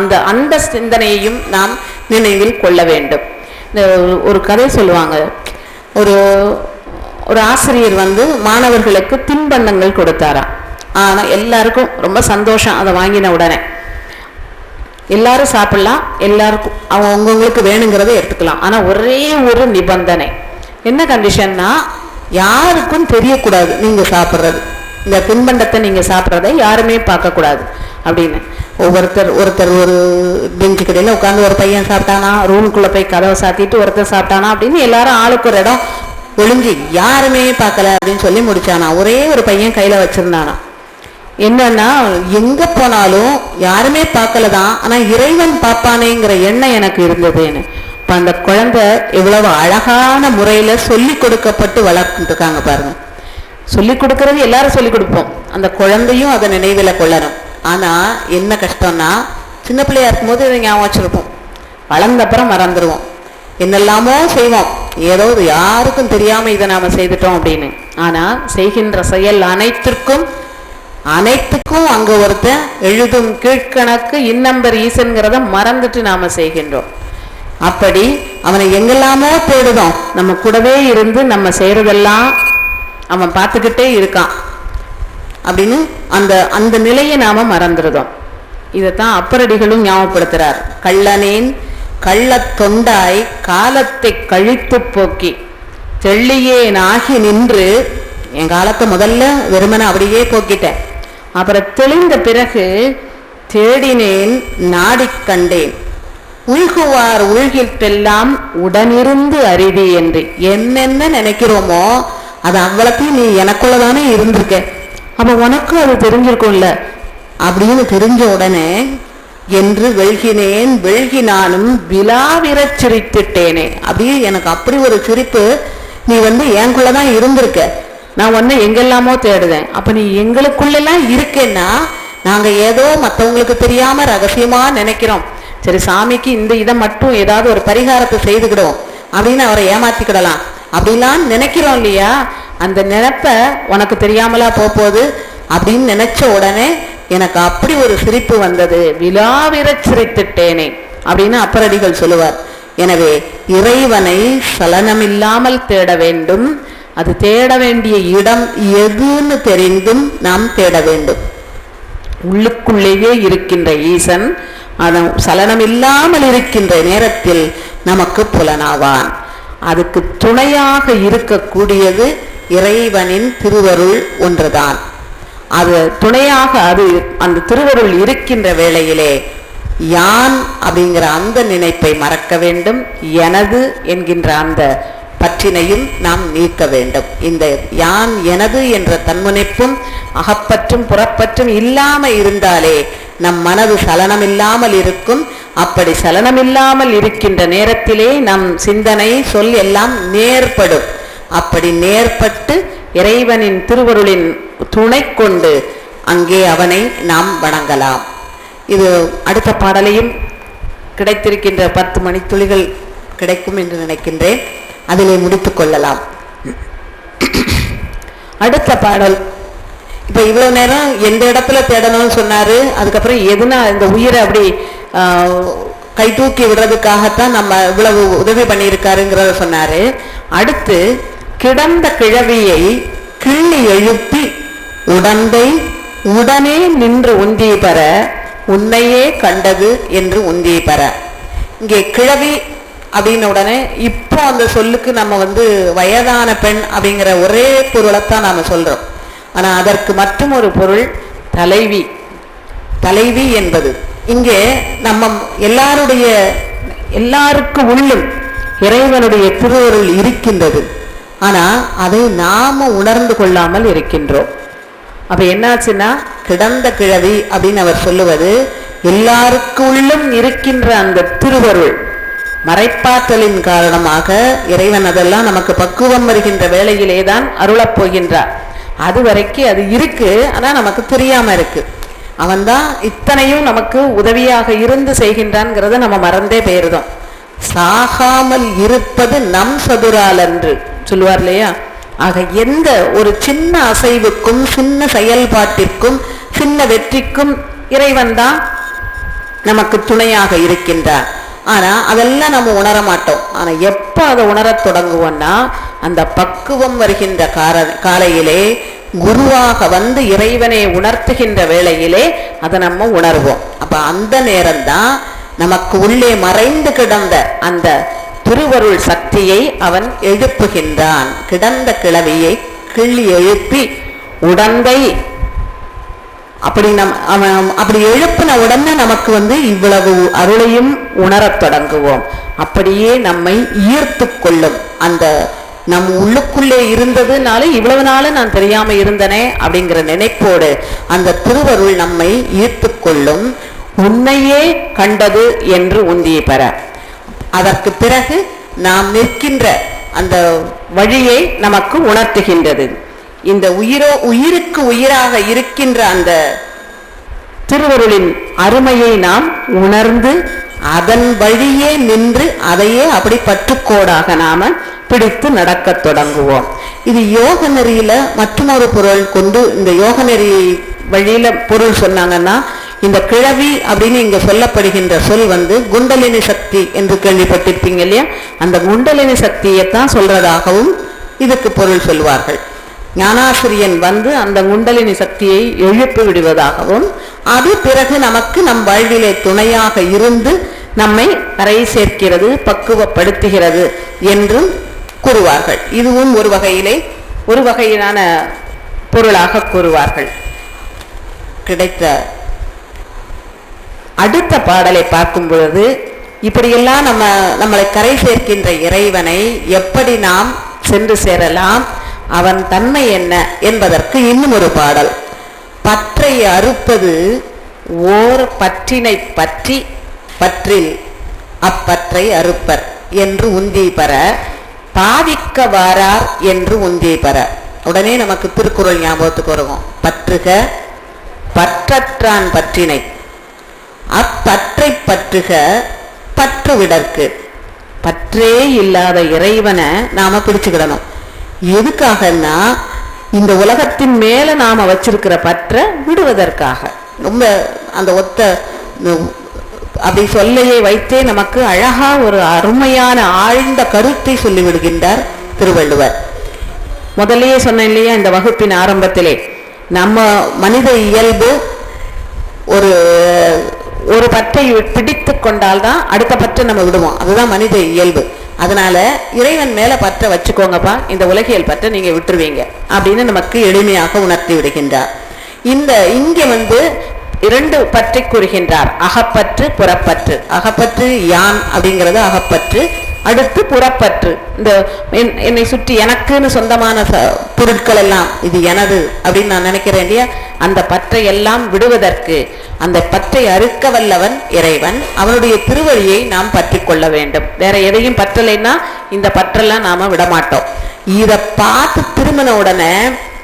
அந்த அந்த சிந்தனையையும் நாம் நினைவில் கொள்ள வேண்டும். இந்த ஒரு- கதை சொல்லுவாங்க. ஒரு ஒரு ஆசிரியர் வந்து மாணவர்களுக்கு தின்பண்டங்கள் கொடுத்தாராம். ஆனால் எல்லாருக்கும் ரொம்ப சந்தோஷம் அதை வாங்கின உடனே. எல்லாரும் சாப்பிடலாம் எல்லாருக்கும் அவங்கவுங்களுக்கு வேணுங்கிறத எடுத்துக்கலாம். ஆனா ஒரே ஒரு நிபந்தனை. என்ன கண்டிஷன்னா யாருக்கும் தெரியக்கூடாது நீங்க சாப்பிட்றது. இந்த தின்பண்டத்தை நீங்க சாப்பிட்றதை யாருமே பார்க்கக்கூடாது. அப்படின்னு. ஒவ்வொருத்தர் ஒருத்தர் ஒரு பெஞ்சு கடையில் உட்காந்து ஒரு பையன் சாப்பிட்டானா ரூமுக்குள்ளே போய் கதவை சாத்திட்டு ஒருத்தர் சாப்பிட்டானா அப்படின்னு எல்லாரும் ஆளுக்கு ஒரு இடம் ஒளிஞ்சு யாருமே பார்க்கல அப்படின்னு சொல்லி முடிச்சானா. ஒரே ஒரு பையன் கையில் வச்சுருந்தானா. என்னன்னா எங்க போனாலும் யாருமே பார்க்கல தான் ஆனால் இறைவன் பார்ப்பானேங்கிற எண்ணம் எனக்கு இருந்ததுன்னு. இப்போ அந்த குழந்தை எவ்வளவு அழகான முறையில் சொல்லி கொடுக்கப்பட்டு வளர்த்துட்டு இருக்காங்க பாருங்க. சொல்லி கொடுக்கறது எல்லாரும் சொல்லி கொடுப்போம். அந்த குழந்தையும் அதை நினைவில் கொள்ளணும். ஆனால் என்ன கஷ்டம்னா சின்ன பிள்ளையா இருக்கும்போது இதை ஞாபகம் வச்சிருப்போம். வளர்ந்தப்புறம் மறந்துடுவோம் என்னெல்லாமோ செய்வோம். ஏதோ யாருக்கும் தெரியாமல் இதை நாம செய்துட்டோம் அப்படின்னு. ஆனால் செய்கின்ற செயல் அனைத்திற்கும் அனைத்துக்கும் அங்கே ஒருத்தன் எழுதும் கீழ்கணக்கு இன்னம்பர் ஈசன்கிறத மறந்துட்டு நாம செய்கின்றோம். அப்படி அவனை எங்கெல்லாமோ தேடுதோம். நம்ம கூடவே இருந்து நம்ம செய்கிறதெல்லாம் அவன் பார்த்துக்கிட்டே இருக்கான். அப்படின்னு அந்த அந்த நிலையை நாம மறந்துடுதோம் இதைத்தான் அப்பரடிகளும் ஞாபகப்படுத்துறார். கள்ளனேன் கள்ளத் தொண்டாய் காலத்தை கழித்து போக்கி தெள்ளியேன் ஆகி நின்று என் காலத்தை முதல்ல வெறுமனை அப்படியே போக்கிட்டேன். அப்புறம் தெளிந்த பிறகு தேடினேன் நாடிக் கண்டேன். உள்குவார் உள்கிட்டெல்லாம் உடனிருந்து அறிவி என்று. என்னென்ன நினைக்கிறோமோ அது அவ்வளோத்தையும் நீ எனக்குள்ளதானே இருந்திருக்க. அப்போ உனக்கும் அது தெரிஞ்சிருக்கும்ல? அப்படின்னு தெரிஞ்ச உடனே என்று வெள்கினேன் வெள்கினானும் விலாவிரச் சிரித்திட்டேனே. அப்படியே எனக்கு அப்படி ஒரு சிரிப்பு நீ வந்து என்குள்ளதான் இருந்திருக்க. நான் ஒன்று எங்கெல்லாமோ தேடுதேன். அப்போ நீ எங்களுக்குள்ளெல்லாம் இருக்கேன்னா நாங்கள் ஏதோ மற்றவங்களுக்கு தெரியாமல் ரகசியமாக நினைக்கிறோம். சரி சாமிக்கு இந்த இதை மட்டும் ஏதாவது ஒரு பரிகாரத்தை செய்துக்கிடுவோம். அப்படின்னு அவரை ஏமாத்திக்கிடலாம். அப்படிலாம் நினைக்கிறோம் இல்லையா? அந்த நினப்பை உனக்கு தெரியாமலா போகுது அப்படின்னு நினச்ச உடனே எனக்கு அப்படி ஒரு சிரிப்பு வந்தது. விழாவிரச் சிரித்திட்டேனே அப்படின்னு அப்பரடிகள் சொல்லுவார். எனவே இறைவனை சலனமில்லாமல் தேட வேண்டும். அது தேட வேண்டிய இடம் எதுன்னு தெரிந்தும் நாம் தேட வேண்டும். உள்ளுக்குள்ளேயே இருக்கின்ற ஈசன் அதன் சலனம் இல்லாமல் இருக்கின்ற நேரத்தில் நமக்கு புலனாவான். அதுக்கு துணையாக இருக்கக்கூடியது இறைவனின் திருவருள் ஒன்றுதான். அது துணையாக அது அந்த திருவருள் இருக்கின்ற வேளையிலே யான் அப்படிங்கிற அந்த நினைப்பை மறக்க வேண்டும் எனது என்கின்ற அந்த பற்றினையும் நாம் நீக்க வேண்டும். இந்த யான் எனது என்ற தன்முனைப்பும் அகப்பற்றும் புறப்பற்றும் இல்லாமல் இருந்தாலே நம் மனது சலனமில்லாமல் இருக்கும். அப்படி சலனமில்லாமல் இருக்கின்ற நேரத்திலே நம் சிந்தனை சொல் எல்லாம் நேர்படும். அப்படி நேர்பட்டு இறைவனின் திருவருளின் துணை கொண்டு அங்கே அவனை நாம் வணங்கலாம். இது அடுத்த பாடலையும் கிடைத்திருக்கின்ற பத்து மணித்துளிகள் கிடைக்கும் என்று நினைக்கின்றேன். அதிலே முடித்து கொள்ளலாம். அடுத்த பாடல். இப்போ இவ்வளவு நேரம் எந்த இடத்துல தேடணும்னு சொன்னாரு. அதுக்கப்புறம் எதுனா இந்த உயிரை அப்படி ஆஹ், கை தூக்கி விடுறதுக்காகத்தான் நம்ம இவ்வளவு உதவி பண்ணியிருக்காருங்கிறத சொன்னாரு. அடுத்து கிடந்த கிழவியை கிள்ளி எழுப்பி உடந்தை உடனே நின்று உந்தியை பெற உன்னையே கண்டது என்று உந்தியை பெற. இங்கே கிழவி அப்படின்ன உடனே இப்போ அந்த சொல்லுக்கு நம்ம வந்து வயதான பெண் அப்படிங்கிற ஒரே பொருளைத்தான் நாம் சொல்கிறோம் ஆனால் அதற்கு மற்றும் ஒரு பொருள் தலைவி. தலைவி என்பது. இங்கே நம்ம எல்லாருடைய எல்லாருக்கு உள்ளும் இறைவனுடைய திருவருள் இருக்கின்றது. ஆனால் அதை நாம உணர்ந்து கொள்ளாமல் இருக்கின்றோம். அப்போ என்னாச்சுன்னா கிடந்த கிழவி அப்படின்னு அவர் சொல்லுவது எல்லாருக்குள்ளும் இருக்கின்ற அந்த திருவருள் மறைப்பாற்றலின் காரணமாக இறைவன் அதெல்லாம் நமக்கு பக்குவம் வருகின்ற வேளையிலே தான் அருளப் போகின்றார். அது வரைக்கும் அது இருக்கு ஆனால் நமக்கு தெரியாமல் இருக்கு. அவன்தான் இத்தனையும் நமக்கு உதவியாக இருந்து செய்கின்றான்ங்கிறத நம்ம மறந்தே போயிருந்தோம். சாகாமல் இருப்பது நம் சதுரால் அன்று. சொல்லுவார் இல்லையா? ஆக எந்த ஒரு சின்ன அசைவுக்கும் சின்ன செயல்பாட்டிற்கும் சின்ன வெற்றிக்கும் இறைவன் தான் நமக்கு துணையாக இருக்கின்றார். ஆனா அதெல்லாம் நம்ம உணர மாட்டோம். ஆனா எப்ப அதை உணரத் தொடங்குவோம்னா அந்த பக்குவம் வருகின்ற கார காலையிலே குருவாக வந்து இறைவனை உணர்த்துகின்ற வேளையிலே அதை நம்ம உணர்வோம். அப்ப அந்த நேரம்தான் நமக்கு உள்ளே மறைந்து கிடந்த அந்த திருவருள் சக்தி சக்தியை அவன் எழுப்புகின்றான். கிடந்த கிளவியை கிள்ளி எழுப்பி உடந்தை. அப்படி நம் அவன் அப்படி எழுப்பின உடனே நமக்கு வந்து இவ்வளவு அருளையும் உணரத் தொடங்குவோம். அப்படியே நம்மை ஈர்த்து கொள்ளும். அந்த நம் உள்ளுக்குள்ளே இருந்ததுனால இவ்வளவு நாளும் நான் தெரியாம இருந்தனே அப்படிங்கிற நினைப்போடு அந்த திருவருள் நம்மை ஈர்த்து கொள்ளும். உன்னையே கண்டது என்று உந்தியை பெற. அதற்கு பிறகு நாம் நிற்கின்ற அந்த வழியை நமக்கு உணர்த்துகின்றது. இந்த உயிரோ உயிருக்கு உயிராக இருக்கின்ற அந்த திருவருளின் அருமையை நாம் உணர்ந்து அதன் வழியே நின்று அதையே அப்படி பற்றுக்கோடாக நாம பிடித்து நடக்கத் தொடங்குவோம். இது யோக நெறியில மற்றொரு பொருள் கொண்டு இந்த யோக நெறி வழியில பொருள் சொன்னாங்கன்னா இந்த கிழவி அப்படின்னு இங்கே சொல்லப்படுகின்ற சொல் வந்து குண்டலினி சக்தி என்று கேள்விப்பட்டிருப்பீங்க இல்லையா? அந்த குண்டலினி சக்தியைத்தான் சொல்றதாகவும் இதுக்கு பொருள் சொல்வார்கள். ஞானாசிரியன் வந்து அந்த குண்டலினி சக்தியை எழுப்பி விடுவதாகவும் அது பிறகு நமக்கு நம் வாழ்விலே துணையாக இருந்து நம்மை கரை சேர்க்கிறது பக்குவப்படுத்துகிறது என்றும் கூறுவார்கள். இதுவும் ஒரு வகையிலே ஒரு வகையிலான பொருளாக கூறுவார்கள். கிடைத்த அடுத்த பாடலை பார்க்கும் பொழுது இப்படியெல்லாம் நம்ம நம்மளை கரை சேர்க்கின்ற இறைவனை எப்படி நாம் சென்று சேரலாம் அவன் தன்மை என்ன என்பதற்கு இன்னும் ஒரு பாடல். பற்றை அறுப்பது ஓர் பற்றினை பற்றி பற்றில் அப்பற்றை அறுப்பர் என்று உந்தி பெற பாவிக்க வாரார் என்று உந்தி பெற. உடனே நமக்கு திருக்குறள் ஞாபகத்துக்கு வருவோம். பற்றுக பற்றற்றான் பற்றினை. அப்பற்றை பற்றுக பற்று விடற்கு பற்றே இல்லாத இறைவனை நாம் பிடிச்சுக்கிடணும். எதுக்காகன்னா இந்த உலகத்தின் மேலே நாம் வச்சிருக்கிற பற்றை விடுவதற்காக. ரொம்ப அந்த ஒத்த அப்படி சொல்லையை வைத்தே நமக்கு அழகா ஒரு அருமையான ஆழ்ந்த கருத்தை சொல்லி விடுகின்றார் திருவள்ளுவர். முதல்லயே சொன்னேன் இல்லையா இந்த வகுப்பின் ஆரம்பத்திலே நம்ம மனித இயல்பு ஒரு ஒரு பற்றை பிடித்து கொண்டால்தான் அடுத்த பற்றை நம்ம விடுவோம். அதுதான் மனித இயல்பு. அதனால இறைவன் மேல பற்ற வச்சுக்கோங்கப்பா. இந்த உலகியல் பற்றை நீங்க விட்டுருவீங்க. அப்படின்னு நமக்கு எளிமையாக உணர்த்தி விடுகின்றார். இந்த இங்கே வந்து இரண்டு பற்றி கூறுகின்றார். அகப்பற்று புறப்பற்று. அகப்பற்று யான் அப்படிங்கிறது அகப்பற்று அடுத்து புறப்பற்று. இந்த என்னை சுற்றி எனக்குன்னு சொந்தமான ச- பொருட்கள் எல்லாம் இது எனது அப்படின்னு நான் நினைக்கிறேன் இல்லையா? அந்த பற்றை எல்லாம் விடுவதற்கு அந்த பற்றை அறுக்க வல்லவன் இறைவன். அவனுடைய திருவழியை நாம் பற்றி கொள்ள வேண்டும். வேற எதையும் பற்றலைன்னா இந்த பற்றெல்லாம் நாம விடமாட்டோம். இதை பார்த்து திரும்பின உடனே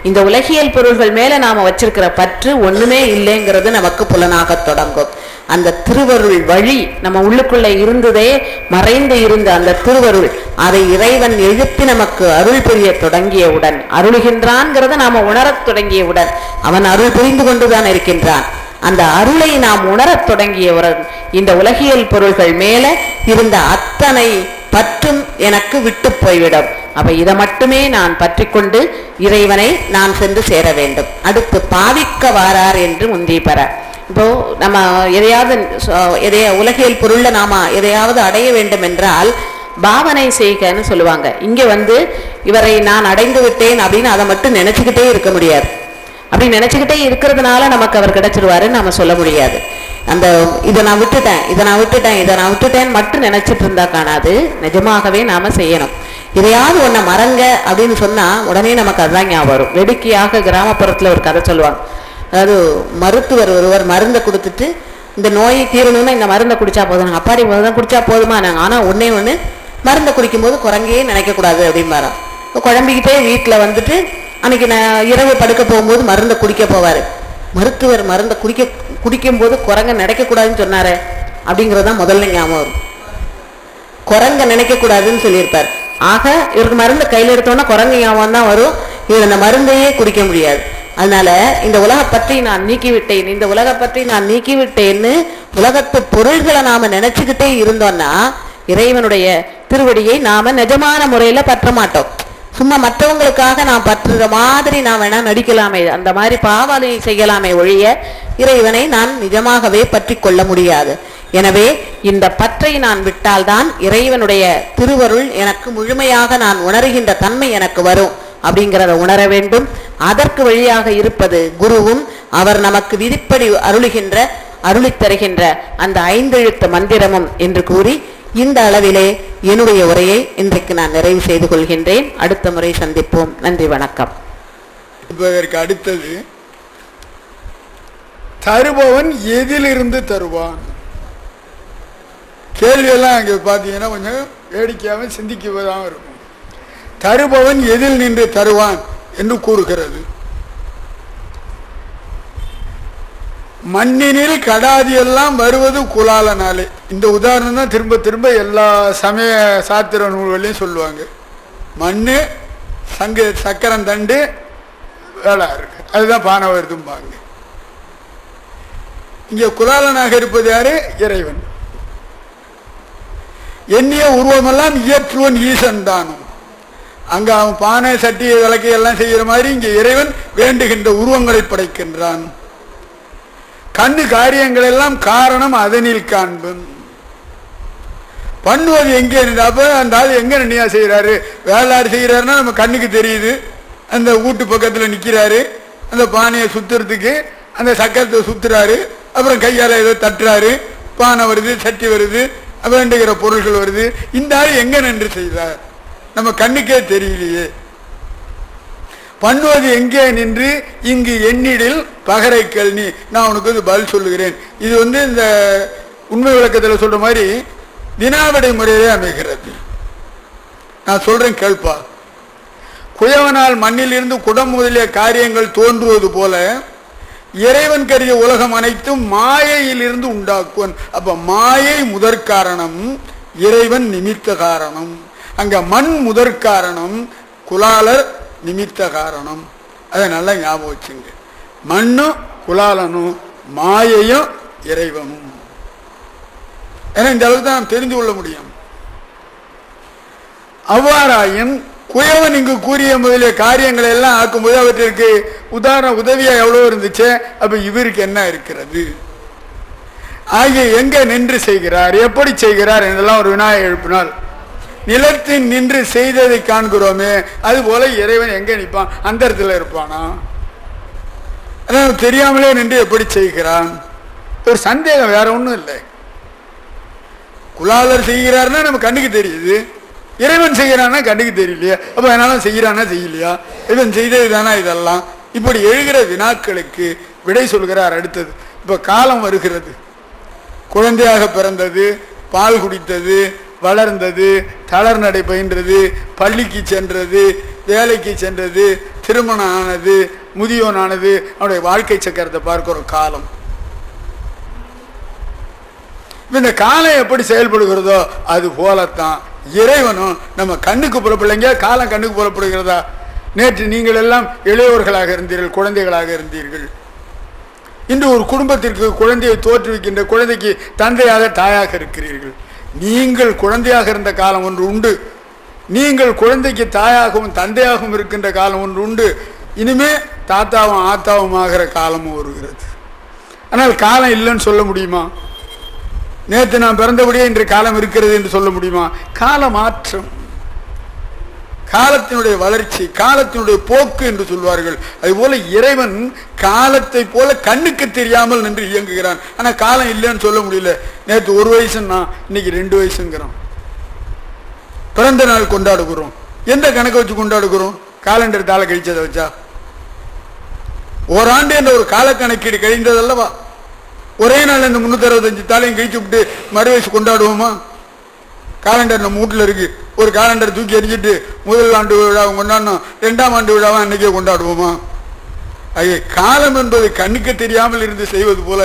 இந்த உலகியல் பொருள்கள் மேல நாம வச்சிருக்கிற பற்று ஒண்ணுமே இல்லைங்கிறது நமக்கு புலனாக தொடங்கும். அந்த திருவருள் வழி நம்ம உள்ளுக்குள்ளே இருந்ததே மறைந்து இருந்த அந்த திருவருள் அதை இறைவன் எழுப்பி நமக்கு அருள் புரிய தொடங்கியவுடன் அருளுகின்றான்ங்கிறத நாம உணரத் தொடங்கியவுடன் அவன் அருள் புரிந்து கொண்டுதான் இருக்கின்றான். அந்த அருளை நாம் உணரத் தொடங்கியவுடன் இந்த உலகியல் பொருள்கள் மேல இருந்த அத்தனை பற்றும் எனக்கு விட்டு போய்விடும். அப்ப இதை மட்டுமே நான் பற்றிக்கொண்டு இறைவனை நான் சென்று சேர வேண்டும். அடுத்து பாவிக்க வாரார் என்று முந்தி பெற. இப்போ நம்ம எதையாவது எதைய உலகியல் பொருளில் நாம எதையாவது அடைய வேண்டும் என்றால் பாவனை செய்கன்னு சொல்லுவாங்க. இங்கே வந்து இவரை நான் அடைந்து விட்டேன் அப்படின்னு அதை மட்டும் நினச்சிக்கிட்டே இருக்க முடியாது. அப்படி நினச்சிக்கிட்டே இருக்கிறதுனால நமக்கு அவர் கிடைச்சிருவாருன்னு நம்ம சொல்ல முடியாது. அந்த இதை நான் விட்டுட்டேன் இதை நான் விட்டுட்டேன் இதை நான் விட்டுட்டேன் மட்டும் நினச்சிட்டு இருந்தா காணாது. நிஜமாகவே நாம் செய்யணும். இதையாவது ஒன்றை மறங்க அப்படின்னு சொன்னால் உடனே நமக்கு அதுதான் ஞாபகம் வரும். வேடிக்கையாக கிராமப்புறத்தில் ஒரு கதை சொல்லுவாங்க. அதாவது மருத்துவர் ஒருவர் மருந்தை கொடுத்துட்டு இந்த நோயை தீரணும்னா இந்த மருந்தை குடிச்சா போதும். நாங்கள் அப்பாடி மருந்தை குடிச்சா போதுமா நாங்கள் ஆனால் ஒன்றே ஒன்று மருந்தை குடிக்கும்போது குரங்கையே நினைக்கக்கூடாது அப்படிம்பாராம். இப்ப குழம்பிக்கிட்டே வீட்டில் வந்துட்டு அன்னைக்கு நான் இரவு படுக்க போகும்போது மருந்தை குடிக்க போவார். மருத்துவர் மருந்தை குடிக்க குடிக்கும்போது குரங்கை நினைக்கக்கூடாதுன்னு சொன்னார் அப்படிங்கிறது தான் முதல்ல ஞாபகம் வரும். குரங்க நினைக்கக்கூடாதுன்னு சொல்லியிருப்பார். ஆக இவருக்கு மருந்து கையில் எடுத்தோன்னா குரங்கு ஞாபகம் தான் வரும். இவர் அந்த மருந்தையே குடிக்க முடியாது. அதனால இந்த உலக பற்றி நான் நீக்கிவிட்டேன். இந்த உலக பற்றி நான் நீக்கிவிட்டேன்னு உலகத்து பொருள்களை நாம நினைச்சுக்கிட்டே இருந்தோம்னா இறைவனுடைய திருவடியை நாம நிஜமான முறையில பற்ற மாட்டோம். சும்மா மற்றவங்களுக்காக நான் பற்றுற மாதிரி நான் வேணா நடிக்கலாமே. அந்த மாதிரி பாவனை செய்யலாமே ஒழிய இறைவனை நான் நிஜமாகவே பற்றி கொள்ள முடியாது. எனவே இந்த பற்றை நான் விட்டால்தான் இறைவனுடைய திருவருள் எனக்கு முழுமையாக நான் உணர்கின்ற தன்மை எனக்கு வரும் அப்படிங்கிறத உணர வேண்டும். அதற்கு வழியாக இருப்பது குருவும் அவர் நமக்கு விதிப்படி அருளுகின்ற அருளித் தருகின்ற அந்த ஐந்தெழுத்து மந்திரமும் என்று கூறி இந்த அளவிலே என்னுடைய உரையை இன்றைக்கு நான் நிறைவு செய்து கொள்கின்றேன். அடுத்த முறை சந்திப்போம். நன்றி வணக்கம். இதற்கு அடுத்தது தருபவன் எதிலிருந்து தருவான்? கேள்வியெல்லாம் அங்கே பார்த்தீங்கன்னா கொஞ்சம் வேடிக்கையாகவும் சிந்திக்குவதாகவும் இருக்கும். தருபவன் எதில் நின்று தருவான்? என்று கூறுகிறது. மண்ணினில் கடாதி எல்லாம் வருவது குலாலனாலே. இந்த உதாரணம் தான் திரும்ப திரும்ப எல்லா சமய சாத்திர நூல்களையும் சொல்லுவாங்க. மண்ணு சங்கு சக்கரம் தண்டு வேளா இருக்கு. அதுதான் பானை வருதும்பாங்க இங்கே குலாலனாக இருப்பது யாரு? இறைவன். எண்ணிய உருவமெல்லாம் இயற்றுவன் ஈசன் தானும். அங்க அவன் பானை சட்டி விளக்கு எல்லாம் செய்கிற மாதிரி இங்கே இறைவன் வேண்டுகின்ற உருவங்களை படைக்கின்றான். கண்ணு காரியங்கள் எல்லாம் காரணம் அதனில் காண்பன் பண்ணுவது எங்கே நின்று அந்த ஆள் எங்க நினையா செய்யறாரு வேளாறு செய்யறாருன்னா நம்ம கண்ணுக்கு தெரியுது. அந்த வீட்டு பக்கத்துல நிக்கிறாரு. அந்த பானையை சுத்துறதுக்கு அந்த சக்கரத்தை சுத்துறாரு. அப்புறம் கையால ஏதோ தட்டுறாரு. பானை வருது சட்டி வருது வேண்டுகிற பொருள்கள் வருது. இந்த ஆள் எங்க நின்று செய்தார்? நம்ம கண்ணுக்கே தெரியலையே. பண்ணுவது எங்கே நின்று இங்கு எண்ணிடில் பகரை கல்னி நான் உனக்கு வந்து பதில் சொல்லுகிறேன். இது வந்து இந்த உண்மை விளக்கத்தில் சொல்ற மாதிரி வினாவிடை முறையிலே அமைகிறது. நான் சொல்றேன் கேள்பா குயவனால் மண்ணிலிருந்து குடம் முதலிய காரியங்கள் தோன்றுவது போல இறைவன் கருதிய உலகம் அனைத்தும் மாயையிலிருந்து உண்டாக்குவன். அப்ப மாயை முதற் காரணம் இறைவன் நிமித்த காரணம். அங்க மண் முதற் காரணம் குலாலர் நிமித்த காரணம். அதை நல்லா ஞாபகம் வச்சுங்க. மண்ணும் குலாலனும் மாயையும் இறைவனும். ஏன்னா இந்த அளவுக்கு தான் நாம் தெரிந்து கொள்ள முடியும். அவ்வாறாயின் குயவன் இங்கு கூறிய முதலிய காரியங்களை எல்லாம் ஆக்கும்போது அவற்றிற்கு உதாரண உதவியா எவ்வளவு இருந்துச்சு? அப்ப இவருக்கு என்ன இருக்கிறது? ஆகிய எங்க நின்று செய்கிறார்? எப்படி செய்கிறார்? என்றெல்லாம் ஒரு வினாயை எழுப்பினால் நிலத்தில் நின்று செய்ததை காண்கிறோமே அது போல இறைவன் எங்க நிற்பான்? அந்த இடத்துல இருப்பானா? அதான் தெரியாமலே நின்று எப்படி செய்கிறான்? ஒரு சந்தேகம் வேற ஒன்றும் இல்லை. குலாளர் செய்கிறாருன்னா நம்ம கண்ணுக்கு தெரியுது. இறைவன் செய்கிறான்னா கண்ணுக்கு தெரியலையா. அப்போ அதனால செய்கிறானா செய்யலையா? இவன் செய்தது தானா இதெல்லாம்? இப்படி எழுகிற வினாக்களுக்கு விடை சொல்கிறார் அடுத்தது. இப்போ காலம் வருகிறது. குழந்தையாக பிறந்தது பால் குடித்தது வளர்ந்தது தளர் நடை பயின்றது பள்ளிக்கு சென்றது வேலைக்கு சென்றது திருமணம் ஆனது முதியோன் ஆனது அவனுடைய வாழ்க்கை சக்கரத்தை பார்க்கிற காலம். இந்த காலம் எப்படி செயல்படுகிறதோ அது போலத்தான். இறைவனும் நம்ம கண்ணுக்கு புறப்படலைங்க காலம் கண்ணுக்கு புறப்படுகிறதா நேற்று நீங்கள் எல்லாம் இளையோர்களாக இருந்தீர்கள் குழந்தைகளாக இருந்தீர்கள். இன்று ஒரு குடும்பத்திற்கு குழந்தையை தோற்றுவிக்கின்ற குழந்தைக்கு தந்தையாக தாயாக இருக்கிறீர்கள். நீங்கள் குழந்தையாக இருந்த காலம் ஒன்று உண்டு. நீங்கள் குழந்தைக்கு தாயாகவும் தந்தையாகவும் இருக்கின்ற காலம் ஒன்று உண்டு. இனிமே தாத்தாவும் ஆத்தாவும் ஆகிற காலமும் வருகிறது. ஆனால் காலம் இல்லைன்னு சொல்ல முடியுமா? நேற்று நான் பிறந்தபடியே இன்று காலம் இருக்கிறது என்று சொல்ல முடியுமா? கால மாற்றம் காலத்தினுடைய வளர்ச்சி காலத்தினுடைய போக்கு என்று சொல்வார்கள். அதுபோல இறைவன் காலத்தை போல கண்ணுக்கு தெரியாமல் நின்று இயங்குகிறான். ஆனால் காலம் இல்லைன்னு சொல்ல முடியல. நேற்று ஒரு வயசுன்னா இன்னைக்கு ரெண்டு வயசுங்கிறோம் பிறந்த நாள் கொண்டாடுகிறோம். எந்த கணக்கை வச்சு கொண்டாடுகிறோம்? காலண்டர் தாளை கழிச்சதை வச்சா? ஓராண்டு என்ற ஒரு கால கணக்கீடு கழிந்தது அல்லவா? ஒரே நாள் இந்த முன்னூத்தி அறுபத்தஞ்சு தாளையும் கழிச்சு விட்டு மறு வயசு கொண்டாடுவோமா? காலண்டர் நம்ம வீட்டில் இருக்குது ஒரு காலண்டர் தூக்கி எரிஞ்சிட்டு முதல் ஆண்டு விழாவை கொண்டாடணும். ரெண்டாம் ஆண்டு விழாவை அன்றைக்கே கொண்டாடுவோமா? ஐயே காலம் என்பது கண்ணுக்கு தெரியாமல் இருந்து செய்வது போல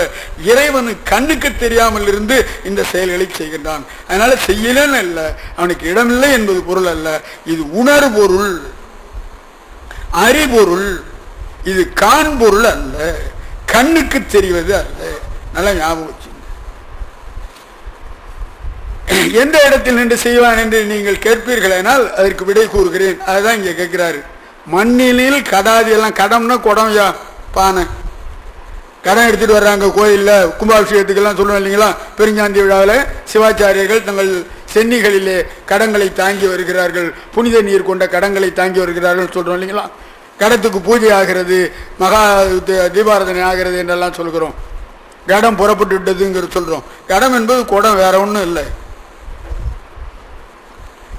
இறைவன் கண்ணுக்கு தெரியாமல் இருந்து இந்த செயல்களை செய்கின்றான். அதனால செய்யலன்னு அல்ல அவனுக்கு இடமில்லை என்பது பொருள் அல்ல. இது உணர்பொருள் அறிபொருள் இது காண்பொருள் அல்ல கண்ணுக்கு தெரிவது அல்ல. நல்லா ஞாபகம் வச்சு. எந்த இடத்தில் நின்று செய்வான் என்று நீங்கள் கேட்பீர்களானால் அதற்கு விடை கூறுகிறேன். அதுதான் இங்கே கேட்கிறாரு. மண்ணிலில் கடாதி எல்லாம் கடம்னா குடம்யா பானை. கடன் எடுத்துட்டு வர்றாங்க கோயிலில். கும்பாபிஷேகத்துக்கெல்லாம் சொல்லுவோம் இல்லைங்களா? பெருஞ்சாந்தி விழாவில் சிவாச்சாரியர்கள் தங்கள் சென்னிகளிலே கடங்களை தாங்கி வருகிறார்கள். புனித நீர் கொண்ட கடங்களை தாங்கி வருகிறார்கள் சொல்கிறோம் இல்லைங்களா? கடத்துக்கு பூஜை ஆகிறது மகா தி- தீபாராதனை ஆகிறது என்றெல்லாம் சொல்கிறோம். கடம் புறப்பட்டு விட்டதுங்கிறது சொல்கிறோம் கடம் என்பது குடம் வேற ஒன்றும் இல்லை.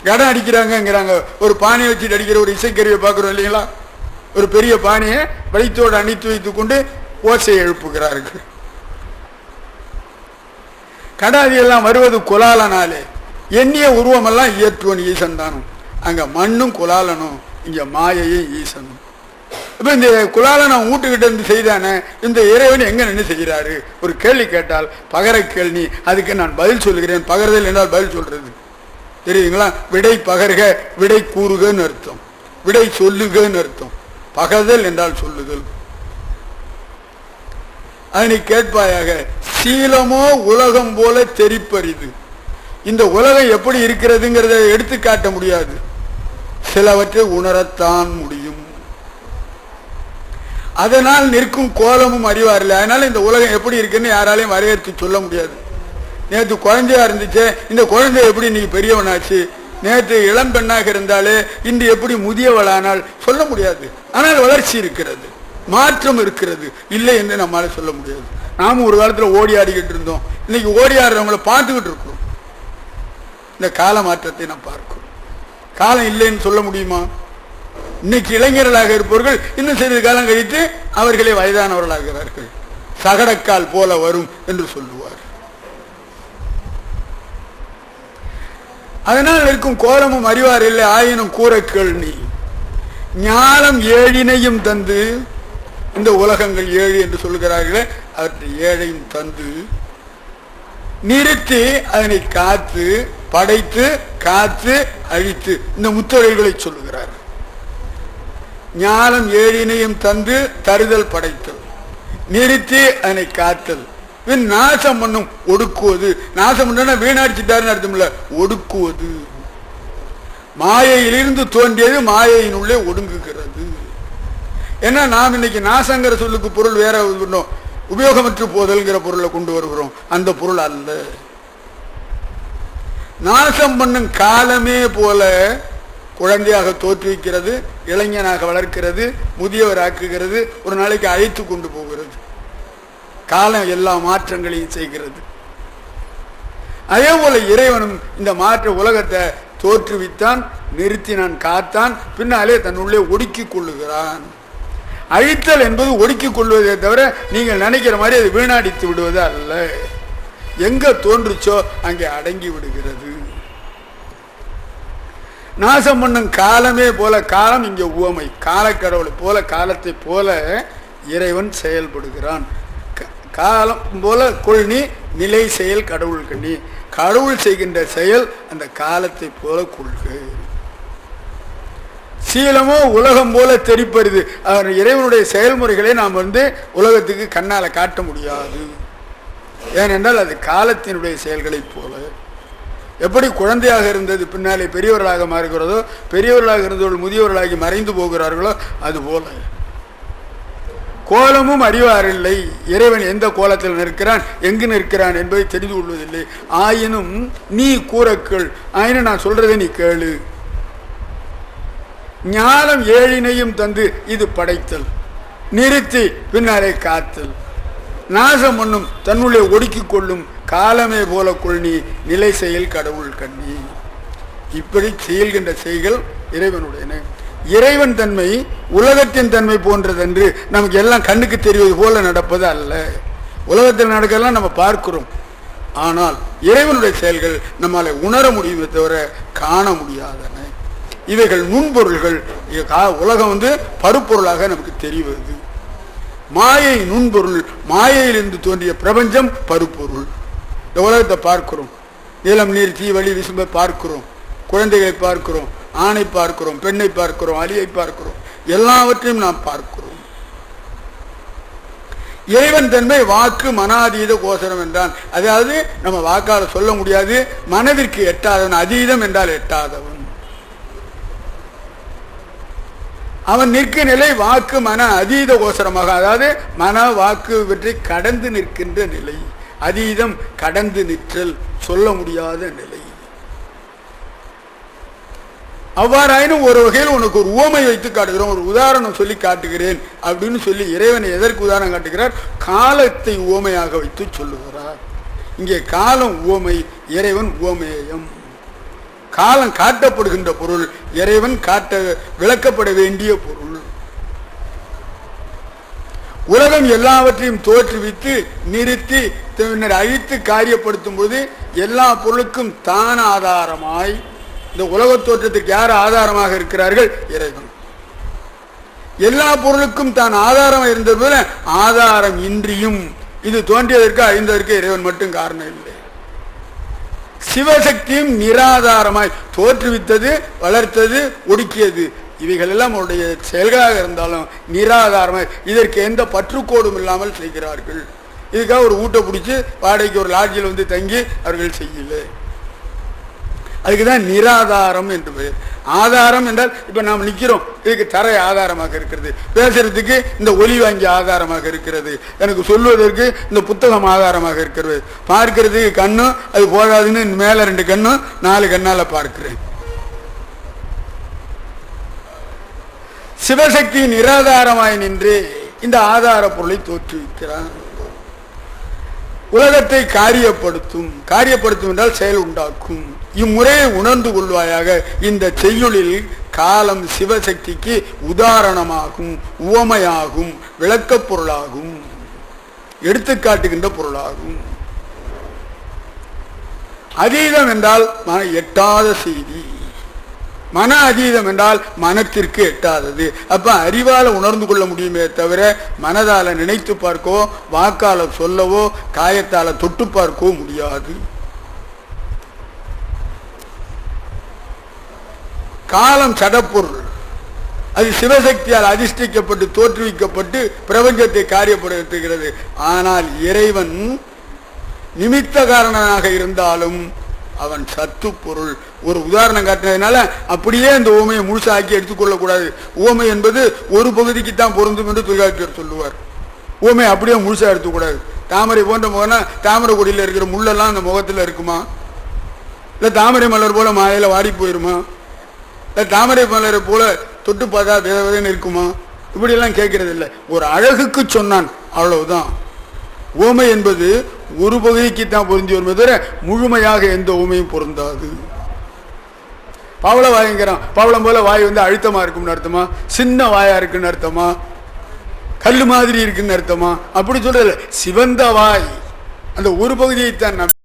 கடன் அடிக்கிறாங்கங்கிறாங்க. ஒரு பானையை வச்சுட்டு அடிக்கிற ஒரு இசைக்கருவியை பார்க்குறோம் இல்லைங்களா? ஒரு பெரிய பானையை வழித்தோடு அணித்து வைத்து கொண்டு ஓசை எழுப்புகிறார்கள். கடாதியெல்லாம் வருவது குலாலனாலே. எண்ணிய உருவமெல்லாம் இயற்றுவன் ஈசன் தானும். அங்கே மண்ணும் குலாலனும் இங்கே மாயையும் ஈசனும். இப்போ இந்த குலாலனை வீட்டுக்கிட்ட இருந்து செய்தானே இந்த இறைவன் எங்கே நின்று செய்கிறாரு? ஒரு கேள்வி கேட்டால் பகர கேள்வி அதுக்கு நான் பதில் சொல்லுகிறேன். பகரதில் என்றால் பதில் சொல்கிறது தெரியுங்களா விடை பகர்க விடை கூறுகன்னு அர்த்தம். விடை சொல்லுகன்னு அர்த்தம். பகர்தல் என்றால் சொல்லுதல். அதனை கேட்பாயாக சீலமோ உலகம் போல தெரிப்பறிது. இந்த உலகம் எப்படி இருக்கிறதுங்கிறத எடுத்து காட்ட முடியாது. சிலவற்றை உணரத்தான் முடியும். அதனால் நிற்கும் கோலமும் அறிவாரில்லை அதனால இந்த உலகம் எப்படி இருக்குன்னு யாராலையும் வரையறுத்து சொல்ல முடியாது. நேற்று குழந்தையா இருந்துச்சு. இந்த குழந்தை எப்படி நீ பெரியவனாச்சு? நேற்று இளம் பெண்ணாக இருந்தாலே இன்று எப்படி முதியவளானால் சொல்ல முடியாது. ஆனால் வளர்ச்சி இருக்கிறது. மாற்றம் இருக்கிறது. இல்லை என்று நம்மளால சொல்ல முடியாது. நாமும் ஒரு காலத்துல ஓடி ஆடிக்கிட்டு இருந்தோம். இன்னைக்கு ஓடி ஆடுறவங்கள பார்த்துக்கிட்டு இருக்கிறோம். இந்த கால மாற்றத்தை நாம் பார்க்கிறோம். காலம் இல்லைன்னு சொல்ல முடியுமா? இன்னைக்கு இளைஞர்களாக இருப்பவர்கள் இன்னும் சிறிது காலம் கழித்து அவர்களே வயதானவர்களாகிறார்கள். சகடக்கால் போல வரும் என்று சொல்லுவோம். அதனால் இருக்கும் கோலமும் அறிவார் இல்லை ஆயினும் கூறக்கள் நீ ஞானம் ஏழினையும் தந்து இந்த உலகங்கள் ஏழு என்று சொல்கிறார்களே அவற்றை ஏழையும் தந்து நிறுத்தி அதனை காத்து படைத்து காத்து அழித்து இந்த முத்தொழில்களை சொல்லுகிறார். ஞானம் ஏழினையும் தந்து தருதல் படைத்தல். நிறுத்தி அதனை காத்தல். பின் நாசம் பண்ணும் ஒடுக்குவது. நாசம் பண்ணா வீணாடிச்சிட்டாருன்னு அர்த்தம் இல்ல ஒடுக்குவது. மாயையிலிருந்து தோன்றியது மாயையினுள்ளே ஒடுங்குகிறது. ஏன்னா நாம் இன்னைக்கு நாசங்கிற சொல்லுக்கு பொருள் வேற பண்ணோம் உபயோகமற்று போதல்ங்கிற பொருளை கொண்டு வருகிறோம். அந்த பொருள் அல்ல. நாசம் பண்ணும் காலமே போல குழந்தையாக தோற்றுவிக்கிறது இளைஞனாக வளர்க்கிறது முதியவராக்குகிறது ஒரு நாளைக்கு அழைத்து கொண்டு போகிறது. காலம் எல்லா மாற்றங்களையும் செய்கிறது. அதே போல இறைவனும் இந்த மாற்ற உலகத்தை தோற்றுவித்தான் நிறுத்தினான் காத்தான் பின்னாலே தன்னுள்ளே ஒடுக்கிக் கொள்ளுகிறான். அழித்தல் என்பது ஒடுக்கிக் கொள்வதே தவிர நீங்கள் நினைக்கிற மாதிரி அது வீணாடித்து விடுவது அல்ல. எங்க தோன்றுச்சோ அங்கே அடங்கி விடுகிறது. நாசம் பண்ணும் காலமே போல காலம் இங்கே உவமை. காலக்கடவுளை போல காலத்தை போல இறைவன் செயல்படுகிறான். காலம் போல கொள்னி நிலை செயல் கடவுள் கண்ணி. கடவுள் செய்கின்ற செயல் அந்த காலத்தை போல கொள்கு. சீலமோ உலகம் போல தெரிப்பருது. அவர் இறைவனுடைய செயல்முறைகளை நாம் வந்து உலகத்துக்கு கண்ணால் காட்ட முடியாது. ஏனென்றால் அது காலத்தினுடைய செயல்களைப் போல. எப்படி குழந்தையாக இருந்தது பின்னாலே பெரியவர்களாக மாறுகிறதோ பெரியவர்களாக இருந்தவர்கள் முதியவர்களாகி மறைந்து போகிறார்களோ அது போல. கோலமும் அறிவாரில்லை. இறைவன் எந்த கோலத்தில் நிற்கிறான் எங்கு நிற்கிறான் என்பதை தெரிந்து கொள்வதில்லை. ஆயினும் நீ கூறக்கள் ஆயினும் நான் சொல்றதை நீ கேளு. ஞானம் ஏழினையும் தந்து இது படைத்தல். நிறுத்தி பின்னாலே காத்தல். நாசம் பண்ணும் தன்னுள்ளே ஒடுக்கிக் கொள்ளும் காலமே போல கொள்னி நிலை செயல் கடவுள் கண்ணி. இப்படி செயல்கின்ற செய்கள் இறைவனுடையன. இறைவன் தன்மை உலகத்தின் தன்மை போன்றதென்று நமக்கு எல்லாம் கண்ணுக்கு தெரிவது போல நடப்பது அல்ல. உலகத்தில் நடக்கலாம் நம்ம பார்க்கிறோம். ஆனால் இறைவனுடைய செயல்கள் நம்மளை உணர முடியுமே தவிர காண முடியாதன. இவைகள் நுண்பொருள்கள். கா- உலகம் வந்து பருப்பொருளாக நமக்கு தெரிவது. மாயை நுண்பொருள். மாயையிலிருந்து தோன்றிய பிரபஞ்சம் பருப்பொருள் இந்த உலகத்தை பார்க்கிறோம். நீளம் நீர் தீ வழி விசும்பை பார்க்கிறோம். குழந்தைகளை பார்க்கிறோம். ஆணை பார்க்கிறோம் பெண்ணை பார்க்கிறோம் அலியை பார்க்கிறோம். எல்லாவற்றையும் நாம் பார்க்கிறோம். இறைவன் தன்மை வாக்கு மனாதீத கோசரம் என்றான். அதாவது நம்ம வாக்கால சொல்ல முடியாது மனதிற்கு எட்டாதவன் அதீதம் என்றால் எட்டாதவன். அவன் நிற்க நிலை வாக்கு மன அதீத கோசரமாக அதாவது மன வாக்கு இவற்றை கடந்து நிற்கின்ற நிலை அதீதம் கடந்து நிற்றல் சொல்ல முடியாத நிலை. அவ்வாறாயினும் ஒரு வகையில் உனக்கு ஒரு உவமை வைத்து காட்டுகிறோம் ஒரு உதாரணம் சொல்லி காட்டுகிறேன் அப்படின்னு சொல்லி இறைவனை எதற்கு உதாரணம் காட்டுகிறார்? காலத்தை உவமையாக வைத்து சொல்லுகிறார். இங்கே காலம் உவமை இறைவன் உவமேயம். காலம் காட்டப்படுகின்ற பொருள் இறைவன் காட்ட விளக்கப்பட வேண்டிய பொருள். உலகம் எல்லாவற்றையும் தோற்றுவித்து நிறுத்தி பின்னர் அழித்து காரியப்படுத்தும் போது எல்லா பொருளுக்கும் தான் ஆதாரமாய் இந்த உலக தோற்றத்துக்கு யார் ஆதாரமாக இருக்கிறார்கள்? இறைவன். எல்லா பொருளுக்கும் தான் ஆதாரம் இருந்தது போல ஆதாரம் இன்றியும். இது தோன்றியதற்கு அறிந்ததற்கு இறைவன் மட்டும் காரணம் இல்லை. சிவசக்தியும் நிராதாரமாய் தோற்றுவித்தது வளர்த்தது ஒடுக்கியது. இவைகள் எல்லாம் அவருடைய செயல்களாக இருந்தாலும் நிராதாரமாய் இதற்கு எந்த பற்றுக்கோடும் இல்லாமல் செய்கிறார்கள். இதுக்காக ஒரு ஊட்ட பிடிச்சி வாடகைக்கு ஒரு லாட்ஜில் வந்து தங்கி அவர்கள் செய்யலை. அதுக்கு தான் நிராதாரம் என்று பெயர் ஆதாரம் என்றால் இப்போ நாம் நிற்கிறோம் இதுக்கு தரை ஆதாரமாக இருக்கிறது. பேசுறதுக்கு இந்த ஒலி வாங்கி ஆதாரமாக இருக்கிறது. எனக்கு சொல்வதற்கு இந்த புத்தகம் ஆதாரமாக இருக்கிறது. பார்க்கிறதுக்கு கண்ணும் அது போதாதுன்னு மேலே ரெண்டு கண்ணும் நாலு கண்ணால் பார்க்கிறேன். சிவசக்தி நிராதாரமாய் நின்று இந்த ஆதார பொருளை தோற்றுவிக்கிறான் உலகத்தை காரியப்படுத்தும். காரியப்படுத்தும் என்றால் செயல் உண்டாக்கும். இம்முறையை உணர்ந்து கொள்வாயாக. இந்த செய்யுளில் காலம் சிவசக்திக்கு உதாரணமாகும் உவமையாகும் விளக்கப் பொருளாகும் எடுத்துக்காட்டுகின்ற பொருளாகும். அதீதம் என்றால் மன எட்டாத செய்தி. மன அதீதம் என்றால் மனத்திற்கு எட்டாதது. அப்ப அறிவால உணர்ந்து கொள்ள முடியுமே தவிர மனதால நினைத்து பார்க்கவோ வாக்கால சொல்லவோ காயத்தால தொட்டு பார்க்கவோ முடியாது. காலம் சடப்பொருள். அது சிவசக்தியால் அதிர்ஷ்டிக்கப்பட்டு தோற்றுவிக்கப்பட்டு பிரபஞ்சத்தை காரியப்படுத்துகிறது. ஆனால் இறைவன் நிமித்த காரணனாக இருந்தாலும் அவன் சத்து பொருள். ஒரு உதாரணம் காட்டினதுனால அப்படியே அந்த ஓமையை முழுசாக்கி எடுத்துக்கொள்ளக்கூடாது ஓமை என்பது ஒரு பகுதிக்கு தான் பொருந்தும் என்று தொழிலாளர் சொல்லுவார். ஓமை அப்படியே முழுசா எடுத்துக்கூடாது. தாமரை போன்ற முகம்னா தாமரை கொடியில் இருக்கிற முள்ளெல்லாம் அந்த முகத்தில் இருக்குமா? இல்லை தாமரை மலர் போல மாயில வாடி போயிருமா? தாமரை மலரை போல தொட்டு பார்த்தா விதவிதன்னு இருக்குமா? இப்படியெல்லாம் கேட்கறது இல்லை ஒரு அழகுக்கு சொன்னான் அவ்வளவுதான். ஓமை என்பது ஒரு பகுதிக்கு தான் பொருந்தி வருமே தவிர முழுமையாக எந்த ஓமையும் பொருந்தாது. பவள வாய்ங்கிறான். பவளம் போல வாய் வந்து அழுத்தமா இருக்கும்னு அர்த்தமா? சின்ன வாயா இருக்குன்னு அர்த்தமா? கல் மாதிரி இருக்குன்னு அர்த்தமா? அப்படி சொல்றதில்ல. சிவந்த வாய். அந்த ஒரு பகுதியை தான்